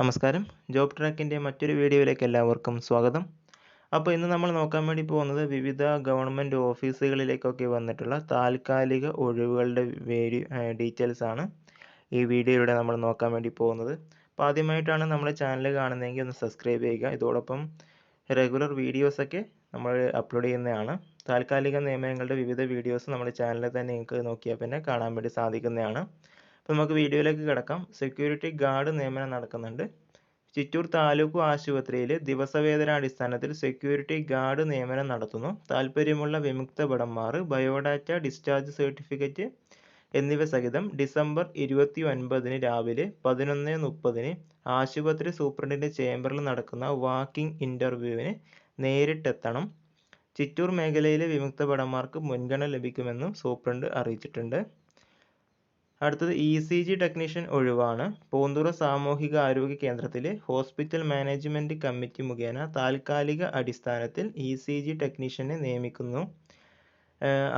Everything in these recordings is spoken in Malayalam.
നമസ്കാരം. ജോബ് ട്രാക്കിന്റെ മറ്റൊരു വീഡിയോയിലേക്ക് എല്ലാവർക്കും സ്വാഗതം. അപ്പോൾ ഇന്ന് നമ്മൾ നോക്കാൻ വേണ്ടി പോകുന്നത് വിവിധ ഗവൺമെന്റ് ഓഫീസുകളിലേക്കൊക്കെ വന്നിട്ടുള്ള താൽക്കാലിക ഒഴിവുകളുടെ വേരി ഡീറ്റെയിൽസ് ആണ് ഈ വീഡിയോയിലൂടെ നമ്മൾ നോക്കാൻ വേണ്ടി പോകുന്നത്. അപ്പോൾ ആദ്യമായിട്ടാണ് നമ്മുടെ ചാനൽ കാണുന്നതെങ്കിൽ ഒന്ന് സബ്സ്ക്രൈബ് ചെയ്യുക. ഇതോടൊപ്പം റെഗുലർ വീഡിയോസൊക്കെ നമ്മൾ അപ്ലോഡ് ചെയ്യുന്നതാണ്. താൽക്കാലിക നിയമനങ്ങളുടെ വിവിധ വീഡിയോസ് നമ്മുടെ ചാനലിൽ തന്നെ നിങ്ങൾക്ക് നോക്കിയാൽ പിന്നെ കാണാൻ വേണ്ടി സാധിക്കുന്നതാണ്. അപ്പോൾ നമുക്ക് വീഡിയോയിലേക്ക് കിടക്കാം. സെക്യൂരിറ്റി ഗാർഡ് നിയമനം നടക്കുന്നുണ്ട്. ചിറ്റൂർ താലൂക്ക് ആശുപത്രിയിൽ ദിവസവേതനാടിസ്ഥാനത്തിൽ സെക്യൂരിറ്റി ഗാർഡ് നിയമനം നടത്തുന്നു. താല്പര്യമുള്ള വിമുക്ത ഭടന്മാർ ബയോഡാറ്റ ഡിസ്ചാർജ് സർട്ടിഫിക്കറ്റ് എന്നിവ സഹിതം ഡിസംബർ ഇരുപത്തി ഒൻപതിന് രാവിലെ പതിനൊന്ന് മുപ്പതിന് ആശുപത്രി സൂപ്രണ്ടിന്റെ ചേംബറിൽ നടക്കുന്ന വാക്കിംഗ് ഇന്റർവ്യൂവിന് നേരിട്ടെത്തണം. ചിറ്റൂർ മേഖലയിലെ വിമുക്ത ഭടന്മാർക്ക് മുൻഗണന ലഭിക്കുമെന്നും സൂപ്രണ്ട് അറിയിച്ചിട്ടുണ്ട്. അടുത്തത് ഇ സി ജി ടെക്നീഷ്യൻ ഒഴിവാണ്. പൂന്തുറ സാമൂഹിക ആരോഗ്യ കേന്ദ്രത്തിലെ ഹോസ്പിറ്റൽ മാനേജ്മെന്റ് കമ്മിറ്റി മുഖേന താൽക്കാലിക അടിസ്ഥാനത്തിൽ ഇ സി ജി ടെക്നീഷ്യനെ നിയമിക്കുന്നു.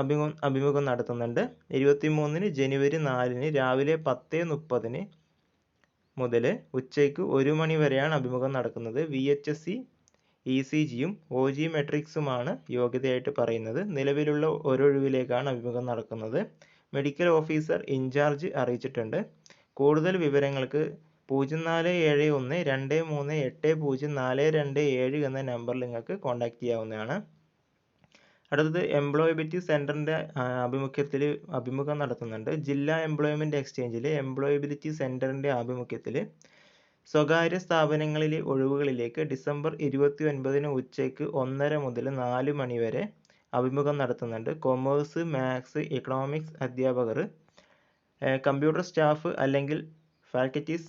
അഭിമുഖം അഭിമുഖം നടത്തുന്നുണ്ട്. ഇരുപത്തിമൂന്നിന് ജനുവരി നാലിന് രാവിലെ പത്ത് മുപ്പതിന് മുതൽ ഉച്ചയ്ക്ക് ഒരു മണി വരെയാണ് അഭിമുഖം നടക്കുന്നത്. V H S C E C ജിയും ഒ ജി മെട്രിക്സുമാണ് യോഗ്യതയായിട്ട് പറയുന്നത്. നിലവിലുള്ള ഒരൊഴിവിലേക്കാണ് അഭിമുഖം നടക്കുന്നത്. മെഡിക്കൽ ഓഫീസർ ഇൻചാർജ് അറിയിച്ചിട്ടുണ്ട്. കൂടുതൽ വിവരങ്ങൾക്ക് പൂജ്യം നാല് ഏഴ് ഒന്ന് രണ്ട് മൂന്ന് എട്ട് പൂജ്യം നാല് രണ്ട് ഏഴ് എന്ന നമ്പറിൽ നിങ്ങൾക്ക് കോൺടാക്റ്റ് ചെയ്യാവുന്നതാണ്. അടുത്തത് എംപ്ലോയബിലിറ്റി സെന്ററിന്റെ ആഭിമുഖ്യത്തിൽ അഭിമുഖം നടത്തുന്നുണ്ട്. ജില്ലാ എംപ്ലോയ്മെന്റ് എക്സ്ചേഞ്ചിൽ എംപ്ലോയബിലിറ്റി സെന്ററിന്റെ ആഭിമുഖ്യത്തിൽ സ്വകാര്യ സ്ഥാപനങ്ങളിലെ ഒഴിവുകളിലേക്ക് ഡിസംബർ ഇരുപത്തി ഒൻപതിന് ഉച്ചയ്ക്ക് ഒന്നര മുതൽ നാല് മണി വരെ അഭിമുഖം നടത്തുന്നുണ്ട്. കൊമേഴ്സ് മാത്സ് ഇക്കണോമിക്സ് അധ്യാപകർ കമ്പ്യൂട്ടർ സ്റ്റാഫ് അല്ലെങ്കിൽ faculties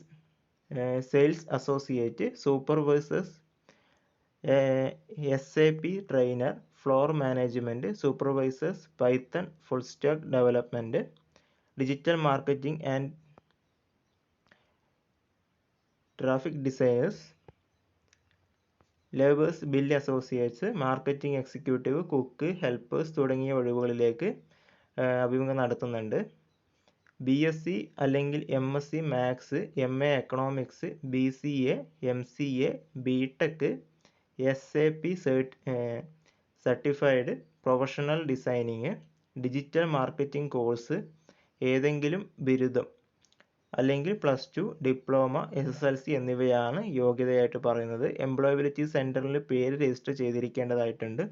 sales associate supervisors S A P trainer floor management supervisors Python full stack development digital marketing and traffic designers labours bill associates marketing executive cook helpers തുടങ്ങിയ ഒഴിവുകളിലേക്ക് അഭിമുഖം നടത്തുന്നുണ്ട്. ബി എസ് സി അല്ലെങ്കിൽ M S C maths M A economics B C A M C A B tech S A P certified professional designing digital marketing course ഏതെങ്കിലും ബിരുദം. അല്ലെങ്കിൽ plus two diploma S S L C എന്നിവയാണ് യോഗ്യതയായിട്ട് പറയുന്നത്. എംപ്ലോയബിലിറ്റി സെന്ററിൽ പേര് രജിസ്റ്റർ ചെയ്തിരിക്കേണ്ടതായിട്ടുണ്ട്.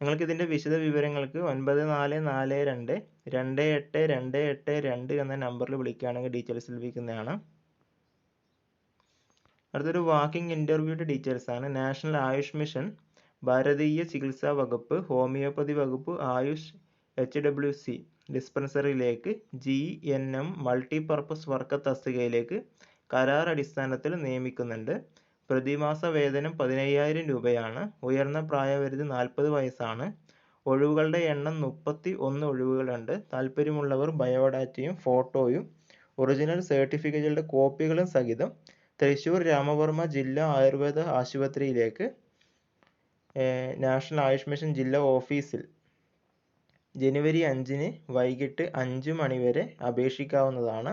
നിങ്ങൾക്ക് ഇതിന്റെ വിശദ വിവരങ്ങൾക്ക് ഒൻപത് നാല് നാല് രണ്ട് രണ്ട് എട്ട് രണ്ട് എട്ട് രണ്ട് എന്ന നമ്പറിൽ വിളിക്കുകയാണെങ്കിൽ ഡീറ്റെയിൽസ് ലഭിക്കുന്നതാണ്. അടുത്തൊരു വാക്കിംഗ് ഇന്റർവ്യൂയുടെ ഡീറ്റെയിൽസ് ആണ്. നാഷണൽ ആയുഷ് മിഷൻ ഭാരതീയ ചികിത്സാ വകുപ്പ് ഹോമിയോപ്പതി വകുപ്പ് Ayush H W C ഡിസ്പെൻസറിയിലേക്ക് G N M multipurpose worker തസ്തികയിലേക്ക് കരാർ അടിസ്ഥാനത്തിൽ നിയമിക്കുന്നുണ്ട്. പ്രതിമാസ വേതനം പതിനയ്യായിരം രൂപയാണ്. ഉയർന്ന പ്രായപരിധി നാൽപ്പത് വയസ്സാണ്. ഒഴിവുകളുടെ എണ്ണം മുപ്പത്തി ഒന്ന് ഒഴിവുകളുണ്ട്. താല്പര്യമുള്ളവർ ബയോഡാറ്റയും ഫോട്ടോയും ഒറിജിനൽ സർട്ടിഫിക്കറ്റുകളുടെ കോപ്പികളും സഹിതം തൃശ്ശൂർ രാമവർമ്മ ജില്ലാ ആയുർവേദ ആശുപത്രിയിലേക്ക് നാഷണൽ ആയുഷ് മിഷൻ ജില്ലാ ഓഫീസിൽ ജനുവരി അഞ്ചിന് വൈകിട്ട് അഞ്ച് മണി വരെ അപേക്ഷിക്കാവുന്നതാണ്.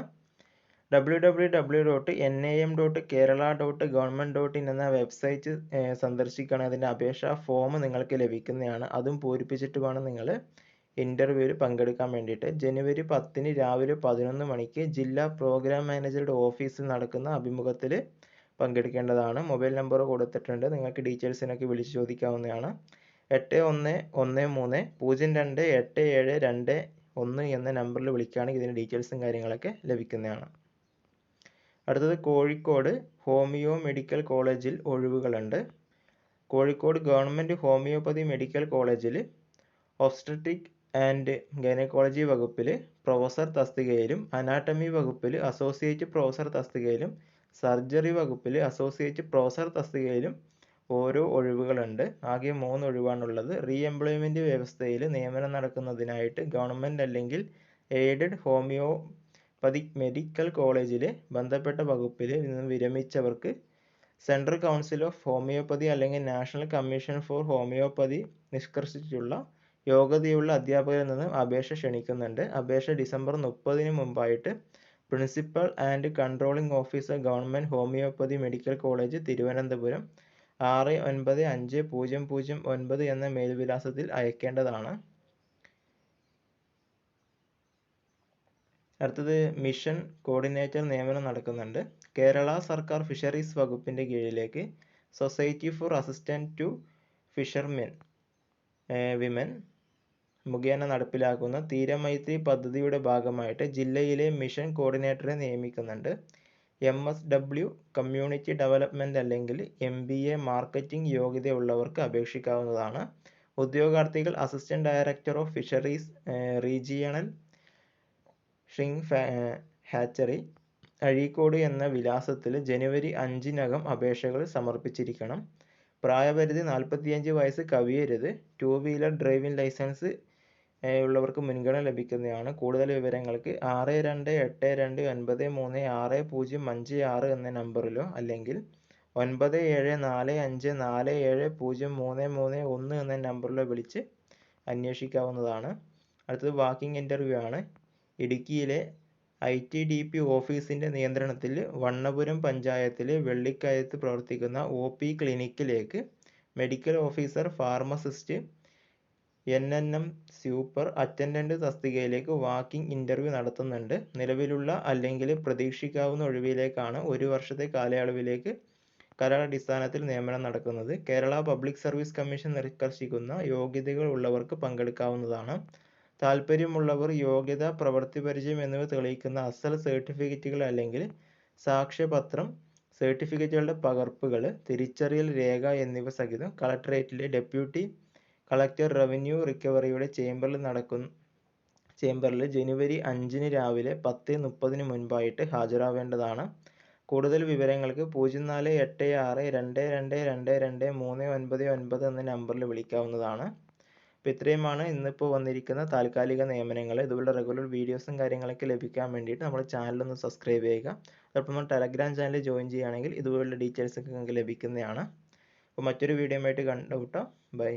W W W dot N A M dot Kerala dot government dot in എന്ന വെബ്സൈറ്റ് സന്ദർശിക്കുകയാണെങ്കിൽ അതിന്റെ അപേക്ഷാ ഫോം നിങ്ങൾക്ക് ലഭിക്കുന്നതാണ്. അതും പൂരിപ്പിച്ചിട്ട് വേണം നിങ്ങൾ ഇന്റർവ്യൂവിൽ പങ്കെടുക്കാൻ വേണ്ടിയിട്ട്. ജനുവരി പത്തിന് രാവിലെ പതിനൊന്ന് മണിക്ക് ജില്ലാ പ്രോഗ്രാം മാനേജറുടെ ഓഫീസിൽ നടക്കുന്ന അഭിമുഖത്തിൽ പങ്കെടുക്കേണ്ടതാണ്. മൊബൈൽ നമ്പർ കൊടുത്തിട്ടുണ്ട്. നിങ്ങൾക്ക് ഡീറ്റെയിൽസിനൊക്കെ വിളിച്ച് ചോദിക്കാവുന്നതാണ്. എട്ട് ഒന്ന് ഒന്ന് മൂന്ന് പൂജ്യം രണ്ട് എട്ട് ഏഴ് രണ്ട് ഒന്ന് എന്ന നമ്പറിൽ വിളിക്കുകയാണെങ്കിൽ ഇതിന്റെ ഡീറ്റെയിൽസും കാര്യങ്ങളൊക്കെ ലഭിക്കുന്നതാണ്. അടുത്തത് കോഴിക്കോട് ഹോമിയോ മെഡിക്കൽ കോളേജിൽ ഒഴിവുകളുണ്ട്. കോഴിക്കോട് ഗവൺമെന്റ് ഹോമിയോപ്പതി മെഡിക്കൽ കോളേജിൽ ഒബ്സ്ട്രറ്റിക് ആൻഡ് ഗൈനക്കോളജി വകുപ്പിൽ പ്രൊഫസർ തസ്തികയിലും അനാട്ടമി വകുപ്പിൽ അസോസിയേറ്റ് പ്രൊഫസർ തസ്തികയിലും സർജറി വകുപ്പിൽ അസോസിയേറ്റ് പ്രൊഫസർ തസ്തികയിലും ഓരോ ഒഴിവുകളുണ്ട്. ആകെ മൂന്ന് ഒഴിവാണുള്ളത്. റീ എംപ്ലോയ്മെന്റ് വ്യവസ്ഥയിൽ നിയമനം നടക്കുന്നതിനായിട്ട് ഗവൺമെന്റ് അല്ലെങ്കിൽ എയ്ഡഡ് ഹോമിയോപതിക് മെഡിക്കൽ കോളേജിലെ ബന്ധപ്പെട്ട വകുപ്പിൽ നിന്ന് വിരമിച്ചവർക്ക് സെൻട്രൽ കൗൺസിൽ ഓഫ് ഹോമിയോപ്പതി അല്ലെങ്കിൽ നാഷണൽ കമ്മീഷൻ ഫോർ ഹോമിയോപ്പതി നിഷ്കർഷിച്ചിട്ടുള്ള യോഗ്യതയുള്ള അധ്യാപകരിൽ നിന്ന് അപേക്ഷ ക്ഷണിക്കുന്നുണ്ട്. അപേക്ഷ ഡിസംബർ മുപ്പതിന് മുമ്പായിട്ട് principal and controlling officer government homoeopathy medical college Thiruvananthapuram ആറ് ഒൻപത് അഞ്ച് പൂജ്യം പൂജ്യം ഒൻപത് എന്ന മേൽവിലാസത്തിൽ അയക്കേണ്ടതാണ്. അടുത്തത് മിഷൻ കോർഡിനേറ്റർ നിയമനം നടക്കുന്നുണ്ട്. കേരള സർക്കാർ ഫിഷറീസ് വകുപ്പിന്റെ കീഴിലേക്ക് society for assistant to fishermen women മുഖേന നടപ്പിലാക്കുന്ന തീരമൈത്രി പദ്ധതിയുടെ ഭാഗമായിട്ട് ജില്ലയിലെ മിഷൻ കോർഡിനേറ്ററെ നിയമിക്കുന്നുണ്ട്. M S W community development അല്ലെങ്കിൽ എം ബി എ മാർക്കറ്റിംഗ് യോഗ്യതയുള്ളവർക്ക് അപേക്ഷിക്കാവുന്നതാണ്. ഉദ്യോഗാർത്ഥികൾ assistant director of fisheries regional Xing hatchery Azhikode എന്ന വിലാസത്തിൽ ജനുവരി അഞ്ചിനകം അപേക്ഷകൾ സമർപ്പിച്ചിരിക്കണം. പ്രായപരിധി നാൽപ്പത്തിയഞ്ച് വയസ്സ് കവിയരുത്. ടു വീലർ ഡ്രൈവിംഗ് ലൈസൻസ് ഉള്ളവർക്ക് മുൻഗണന ലഭിക്കുന്നതാണ്. കൂടുതൽ വിവരങ്ങൾക്ക് ആറ് രണ്ട് എട്ട് രണ്ട് ഒൻപത് മൂന്ന് ആറ് പൂജ്യം അഞ്ച് ആറ് എന്ന നമ്പറിലോ അല്ലെങ്കിൽ ഒൻപത് ഏഴ് നാല് അഞ്ച് നാല് ഏഴ് പൂജ്യം മൂന്ന് മൂന്ന് ഒന്ന് എന്ന നമ്പറിലോ വിളിച്ച് അന്വേഷിക്കാവുന്നതാണ്. അടുത്തത് വാക്കിംഗ് ഇന്റർവ്യൂ ആണ്. ഇടുക്കിയിലെ ഐ ടി ഡി പി ഓഫീസിന്റെ നിയന്ത്രണത്തിൽ വണ്ണപുരം പഞ്ചായത്തിലെ വെള്ളിക്കയത്ത് പ്രവർത്തിക്കുന്ന ഒ പി ക്ലിനിക്കിലേക്ക് medical officer pharmacist N N M super attendant തസ്തികയിലേക്ക് വാക്കിംഗ് ഇന്റർവ്യൂ നടത്തുന്നുണ്ട്. നിലവിലുള്ള അല്ലെങ്കിൽ പ്രതീക്ഷിക്കാവുന്ന ഒഴിവിലേക്കാണ് ഒരു വർഷത്തെ കാലയളവിലേക്ക് കരാറടിസ്ഥാനത്തിൽ നിയമനം നടക്കുന്നത്. കേരള പബ്ലിക് സർവീസ് കമ്മീഷൻ നിഷ്കർഷിക്കുന്ന യോഗ്യതകൾ ഉള്ളവർക്ക് പങ്കെടുക്കാവുന്നതാണ്. താല്പര്യമുള്ളവർ യോഗ്യത പ്രവൃത്തി പരിചയം എന്നിവ തെളിയിക്കുന്ന അസൽ സർട്ടിഫിക്കറ്റുകൾ അല്ലെങ്കിൽ സാക്ഷ്യപത്രം സർട്ടിഫിക്കറ്റുകളുടെ പകർപ്പുകൾ തിരിച്ചറിയൽ രേഖ എന്നിവ സഹിതം കളക്ടറേറ്റിലെ ഡെപ്യൂട്ടി കളക്ടർ റവന്യൂ റിക്കവറിയുടെ ചേംബറിൽ നടക്കുന്ന ചേംബറിൽ ജനുവരി അഞ്ചിന് രാവിലെ പത്ത് മുപ്പതിന് മുൻപായിട്ട് ഹാജരാവേണ്ടതാണ്. കൂടുതൽ വിവരങ്ങൾക്ക് പൂജ്യം നാല് എട്ട് ആറ് രണ്ട് രണ്ട് രണ്ട് രണ്ട് മൂന്ന് ഒൻപത് ഒൻപത് എന്ന നമ്പറിൽ വിളിക്കാവുന്നതാണ്. അപ്പോൾ ഇത്രയുമാണ്. ഇന്നിപ്പോൾ വന്നിരിക്കുന്ന താൽക്കാലിക നിയമനങ്ങൾ ഇതുപോലുള്ള റെഗുലർ വീഡിയോസും കാര്യങ്ങളൊക്കെ ലഭിക്കാൻ വേണ്ടിയിട്ട് നമ്മുടെ ചാനൽ ഒന്ന് സബ്സ്ക്രൈബ് ചെയ്യുക. അതോടൊപ്പം നമ്മൾ ടെലഗ്രാം ചാനൽ ജോയിൻ ചെയ്യുകയാണെങ്കിൽ ഇതുപോലുള്ള ഡീറ്റെയിൽസ് ഒക്കെ നിങ്ങൾക്ക് ലഭിക്കുന്നതാണ്. അപ്പോൾ മറ്റൊരു വീഡിയോ ആയിട്ട് കണ്ടുമുട്ടാം. ബൈ